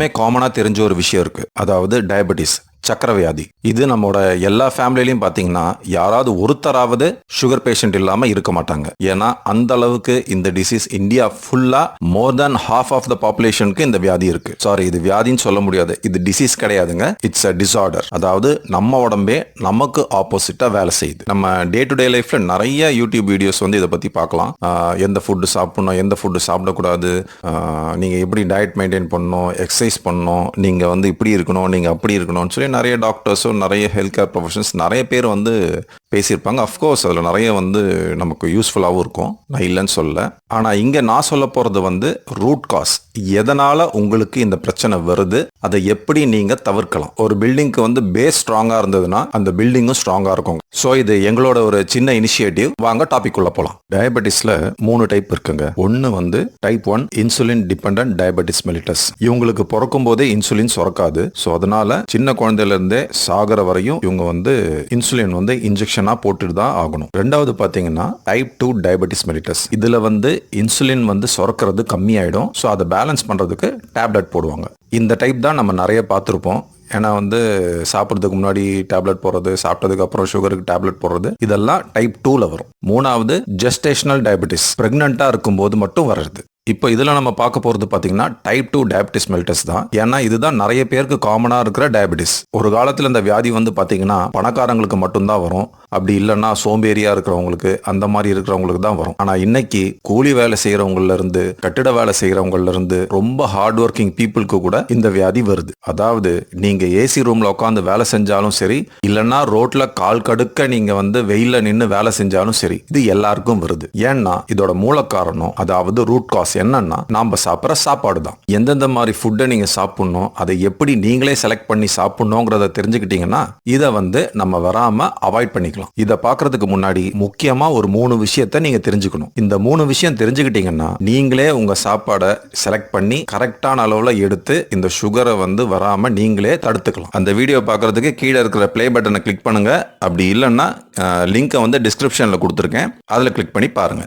எல்லாமே காமனாக தெரிஞ்ச ஒரு விஷயம் இருக்கு. அதாவது டயபெட்டிஸ் சக்கர வியாதி இது நம்மளோட எல்லா ஃபேமிலிலையும் பார்த்தீங்கன்னா யாராவது ஒருத்தராவது சுகர் பேஷண்ட் இல்லாமல் இருக்க மாட்டாங்க. ஏன்னா அந்த அளவுக்கு இந்த டிசீஸ் இந்தியா ஃபுல்லாக மோர் தென் ஹாஃப் ஆஃப் த பாப்புலேஷனுக்கு இந்த வியாதி இருக்கு. சாரி இது வியாதின்னு சொல்ல முடியாது. இது டிசீஸ் கிடையாதுங்க. இட்ஸ் அ டிசார்டர் அதாவது நம்ம உடம்பே நமக்கு ஆப்போசிட்டாக வேலை செய்யுது. நம்ம டே டு டே லைஃப்ல நிறைய யூடியூப் வீடியோஸ் வந்து இதை பற்றி பார்க்கலாம் எந்த ஃபுட்டு சாப்பிடணும் எந்த ஃபுட்டு சாப்பிடக்கூடாது நீங்கள் எப்படி டயட் மெயின்டைன் பண்ணணும் எக்ஸசைஸ் பண்ணணும் நீங்கள் வந்து இப்படி இருக்கணும் நீங்கள் அப்படி இருக்கணும்னு சொல்லி நிறைய டாக்டர்ஸும் நிறைய ஹெல்த் கேர் ப்ரொஃபஷன்ஸ் நிறைய பேர் வந்து பேசியிருப்பாங்க. அஃப்கோர்ஸ் அதில் நிறைய வந்து நமக்கு யூஸ்ஃபுல்லாகவும் இருக்கும். நான் இல்லைன்னு சொல்ல ஆனால் இங்கே நான் சொல்ல போகிறது வந்து ரூட் காஸ் எதனால் உங்களுக்கு இந்த பிரச்சனை வருது? அதை எப்படி நீங்கள் தவிர்க்கலாம்? ஒரு பில்டிங்க்கு வந்து பேஸ் ஸ்ட்ராங்காக இருந்ததுன்னா அந்த பில்டிங்கும் ஸ்ட்ராங்காக இருக்கும். ஸோ இது எங்களோட ஒரு சின்ன இனிஷியேட்டிவ் வாங்க டாபிக் உள்ள போகலாம் டயபெட்டிஸில் மூணு டைப் இருக்குங்க. ஒன்று வந்து type one insulin depend diabetes mellitus இவங்களுக்கு பிறக்கும் போதே இன்சுலின் சுரக்காது. ஸோ அதனால சின்ன குழந்தையிலேருந்தே சாகிற வரையும் இவங்க வந்து இன்சுலின் வந்து இன்ஜெக்ஷன் போட்டுட்டு தான் ஆகணும். ரெண்டாவது பார்த்தீங்கன்னா டைப் டூ டயபெட்டிஸ் மெலிட்டஸ் இதில் வந்து இன்சுலின் வந்து சுரக்கிறது கம்மியாயிடும். ஸோ அதை பேலன்ஸ் பண்ணுறதுக்கு டேப்லெட் போடுவாங்க. இந்த டைப் தான் நம்ம நிறைய பார்த்துருப்போம் ஏன்னா வந்து சாப்பிட்றதுக்கு முன்னாடி டேப்லெட் போடுறது சாப்பிட்டதுக்கு அப்புறம் சுகருக்கு டேப்லெட் போடுறது இதெல்லாம் டைப் டூவில் வரும். மூணாவது ஜெஸ்டேஷனல் டயபெட்டிஸ் ப்ரெக்னெண்ட்டாக இருக்கும்போது மட்டும் வர்றது. இப்போ இதில் நம்ம பார்க்க போகிறது பார்த்தீங்கன்னா டைப் டூ டயபிட்டிஸ் மெல்டஸ் தான். ஏன்னா இதுதான் நிறைய பேருக்கு காமனாக இருக்கிற டயபிட்டிஸ் ஒரு காலத்தில் இந்த வியாதி வந்து பார்த்தீங்கன்னா பணக்காரங்களுக்கு மட்டும்தான் வரும். அப்படி இல்லைன்னா சோம்பேறியாக இருக்கிறவங்களுக்கு அந்த மாதிரி இருக்கிறவங்களுக்கு தான் வரும். ஆனால் இன்னைக்கு கூலி வேலை செய்கிறவங்கலேருந்து கட்டிட வேலை செய்கிறவங்களிருந்து ரொம்ப ஹார்ட் ஒர்க்கிங் பீப்புளுக்கு கூட இந்த வியாதி வருது. அதாவது நீங்கள் ஏசி ரூமில் உட்காந்து வேலை செஞ்சாலும் சரி இல்லைன்னா ரோட்டில் கால் கடுக்க நீங்கள் வந்து வெயிலில் நின்று வேலை செஞ்சாலும் சரி இது எல்லாருக்கும் வருது. ஏன்னா இதோட மூல காரணம் அதாவது ரூட் காஸ் என்னன்னா நாம சாப்பிட்ற சாப்பாடு தான் எந்தெந்த மாதிரி ஃபுட்டை நீங்க சாப்பிடணும் அதை எப்படி நீங்களே செலக்ட் பண்ணி சாப்பிடணுங்கிறத தெரிஞ்சுக்கிட்டீங்கன்னா இதை வந்து நம்ம வராம அவாய்ட் பண்ணிக்கலாம். இதை பார்க்கறதுக்கு முன்னாடி முக்கியமா ஒரு மூணு விஷயத்த நீங்க தெரிஞ்சுக்கணும். இந்த மூணு விஷயம் தெரிஞ்சுக்கிட்டீங்கன்னா நீங்களே உங்க சாப்பாடை செலக்ட் பண்ணி கரெக்டான அளவுல எடுத்து இந்த சுகரை வந்து வராம நீங்களே தடுத்துக்கலாம். அந்த வீடியோ பார்க்கறதுக்கு கீழே இருக்கிற ப்ளே பட்டனை கிளிக் பண்ணுங்க. அப்படி இல்லைன்னா லிங்கை வந்து டிஸ்கிரிப்ஷன்ல கொடுத்துருக்கேன். அதில் கிளிக் பண்ணி பாருங்க.